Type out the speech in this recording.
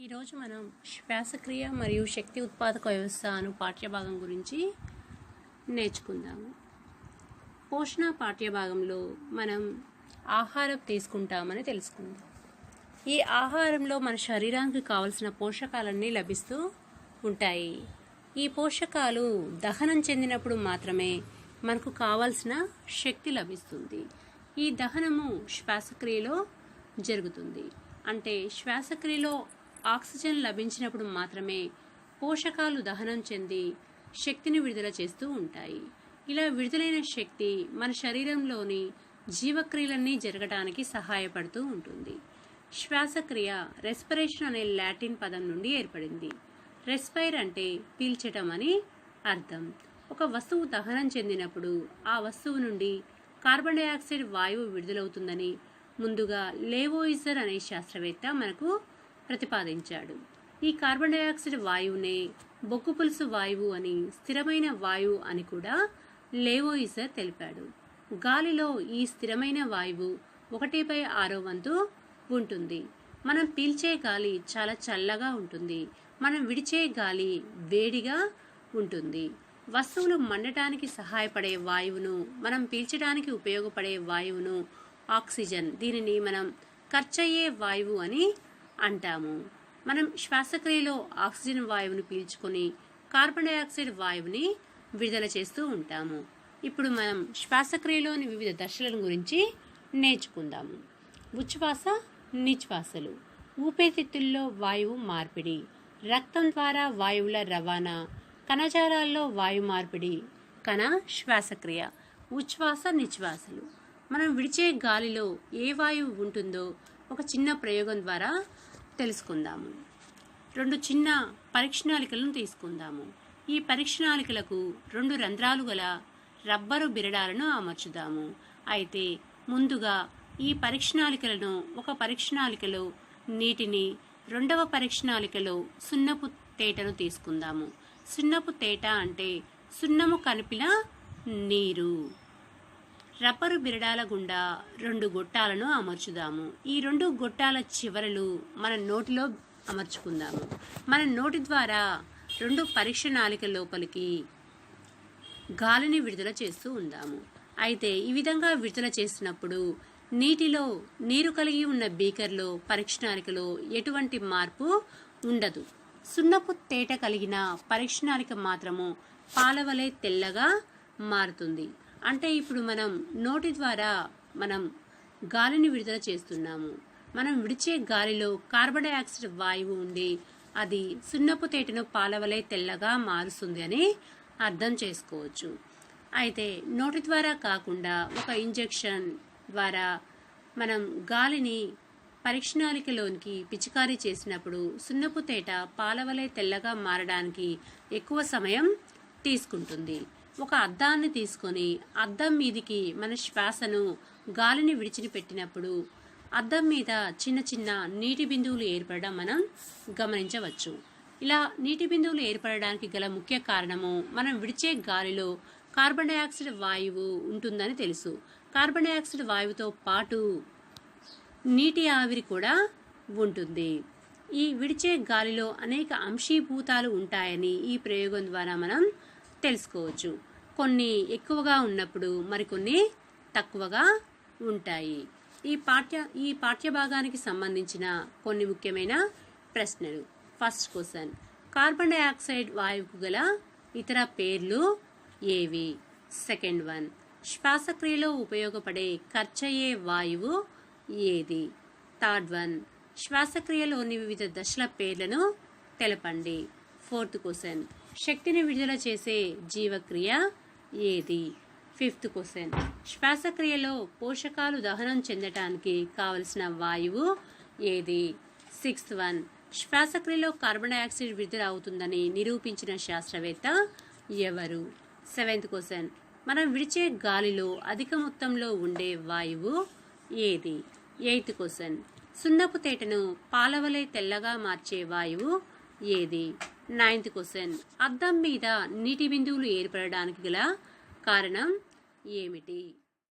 ఈరోజు మనం శ్వాసక్రియ మరియు శక్తి ఉత్పాదక వ్యవస్థ అను పాఠ్యభాగం గురించి నేర్చుకుందాము. పోషణ పాఠ్యభాగంలో మనం ఆహారం తీసుకుంటామని తెలుసుకుందాం. ఈ ఆహారంలో మన శరీరానికి కావలసిన పోషకాలన్నీ లభిస్తూ ఉంటాయి. ఈ పోషకాలు దహనం చెందినప్పుడు మాత్రమే మనకు కావాల్సిన శక్తి లభిస్తుంది. ఈ దహనము శ్వాసక్రియలో జరుగుతుంది. అంటే శ్వాసక్రియలో ఆక్సిజన్ లభించినప్పుడు మాత్రమే పోషకాలు దహనం చెంది శక్తిని విడుదల చేస్తూ ఉంటాయి. ఇలా విడుదలైన శక్తి మన శరీరంలోని జీవక్రియలన్నీ జరగడానికి సహాయపడుతూ ఉంటుంది. శ్వాసక్రియ రెస్పిరేషన్ అనే లాటిన్ పదం నుండి ఏర్పడింది. రెస్పైర్ అంటే పీల్చటం అని అర్థం. ఒక వస్తువు దహనం చెందినప్పుడు ఆ వస్తువు నుండి కార్బన్ డైఆక్సైడ్ వాయువు విడుదలవుతుందని ముందుగా లేవోయిజర్ అనే శాస్త్రవేత్త మనకు ప్రతిపాదించాడు. ఈ కార్బన్ డయాక్సైడ్ వాయువునే బొగ్గు పులుసు వాయువు అని స్థిరమైన వాయువు అని కూడా లేవోయిజర్ తెలిపాడు. గాలిలో ఈ స్థిరమైన వాయువు ఒకటి బై ఆరో వంతు ఉంటుంది. మనం పీల్చే గాలి చాలా చల్లగా ఉంటుంది. మనం విడిచే గాలి వేడిగా ఉంటుంది. వస్తువులు మండటానికి సహాయపడే వాయువును మనం పీల్చడానికి ఉపయోగపడే వాయువును ఆక్సిజన్ దీనిని మనం ఖర్చయ్యే వాయువు అని అంటాము. మనం శ్వాసక్రియలో ఆక్సిజన్ వాయువును పీల్చుకొని కార్బన్ డైఆక్సైడ్ వాయువుని విడుదల చేస్తూ ఉంటాము. ఇప్పుడు మనం శ్వాసక్రియలోని వివిధ దశలను గురించి నేర్చుకుందాము. ఉచ్ఛ్వాస నిశ్వాసలు. ఊపిరితిత్తుల్లో వాయువు మార్పిడి. రక్తం ద్వారా వాయువుల రవాణా. కణజాలాల్లో వాయు మార్పిడి. కణ శ్వాసక్రియ. ఉచ్ఛ్వాస నిశ్వాసలు. మనం విడిచే గాలిలో ఏ వాయువు ఉంటుందో ఒక చిన్న ప్రయోగం ద్వారా తెలుసుకుందాము. రెండు చిన్న పరీక్షణాలికలను తీసుకుందాము. ఈ పరీక్షణాలికలకు రెండు రంధ్రాలు గల రబ్బరు బిరడాలను అమర్చుదాము. అయితే ముందుగా ఈ పరీక్షణాలికలను ఒక పరీక్షణాలికలో నీటిని రెండవ పరీక్షణాలికలో సున్నపు తేటను తీసుకుందాము. సున్నపు తేట అంటే సున్నము కలిపిన నీరు. రబ్బరు బిరడాల గుండా రెండు గొట్టాలను అమర్చుదాము. ఈ రెండు గొట్టాల చివరలు మన నోటిలో అమర్చుకుందాము. మన నోటి ద్వారా రెండు పరీక్ష నాలిక లోపలికి గాలిని విడుదల చేస్తూ ఉందాము. అయితే ఈ విధంగా విడుదల చేసినప్పుడు నీటిలో నీరు కలిగి ఉన్న బీకర్లో పరీక్షణాలికలో ఎటువంటి మార్పు ఉండదు. సున్నపు తేట కలిగిన పరీక్షణాలిక మాత్రము పాలవలే తెల్లగా మారుతుంది. అంటే ఇప్పుడు మనం నోటి ద్వారా మనం గాలిని విడుదల చేస్తున్నాము. మనం విడిచే గాలిలో కార్బన్ డయాక్సైడ్ వాయువు ఉండి అది సున్నపు తేటను పాలవలే తెల్లగా మారుస్తుంది అని అర్థం చేసుకోవచ్చు. అయితే నోటి ద్వారా కాకుండా ఒక ఇంజెక్షన్ ద్వారా మనం గాలిని పరీక్షణాలికలోనికి పిచికారీ చేసినప్పుడు సున్నపు తేట పాలవలే తెల్లగా మారడానికి ఎక్కువ సమయం తీసుకుంటుంది. ఒక అద్దాన్ని తీసుకొని అద్దం మీదికి మన శ్వాసను గాలిని విడిచిని పెట్టినప్పుడు అద్దం మీద చిన్న చిన్న నీటి బిందువులు ఏర్పడడం మనం గమనించవచ్చు. ఇలా నీటి బిందువులు ఏర్పడడానికి గల ముఖ్య కారణము మనం విడిచే గాలిలో కార్బన్ డయాక్సైడ్ వాయువు ఉంటుందని తెలుసు. కార్బన్ డయాక్సైడ్ వాయువుతో పాటు నీటి ఆవిరి కూడా ఉంటుంది. ఈ విడిచే గాలిలో అనేక అంశీభూతాలు ఉంటాయని ఈ ప్రయోగం ద్వారా మనం తెలుసుకోవచ్చు. కొన్ని ఎక్కువగా ఉన్నప్పుడు మరికొన్ని తక్కువగా ఉంటాయి. ఈ పాఠ్య ఈ పాఠ్యభాగానికి సంబంధించిన కొన్ని ముఖ్యమైన ప్రశ్నలు. ఫస్ట్ క్వశ్చన్ కార్బన్ డైఆక్సైడ్ వాయువుకు గల ఇతర పేర్లు ఏవి? సెకండ్ వన్ శ్వాసక్రియలో ఉపయోగపడే ఖర్చయ్యే వాయువు ఏది? థర్డ్ వన్ శ్వాసక్రియలోని వివిధ దశల పేర్లను తెలపండి. ఫోర్త్ క్వశ్చన్ శక్తిని విడుదల చేసే జీవక్రియ ఏది? Fifth question. శ్వాసక్రియలో పోషకాలు దహనం చెందటానికి కావలసిన వాయువు ఏది? Sixth one. శ్వాసక్రియలో కార్బన్ డయాక్సైడ్ విడుదల అవుతుందని నిరూపించిన శాస్త్రవేత్త ఎవరు? Seventh question. మనం విడిచే గాలిలో అధిక మొత్తంలో ఉండే వాయువు ఏది? Eighth question. సున్నపు తేటను పాలవలే తెల్లగా మార్చే వాయువు ఏది? నైన్త్ క్వశ్చన్ అద్దం మీద నీటి బిందువులు ఏర్పడడానికి గల కారణం ఏమిటి?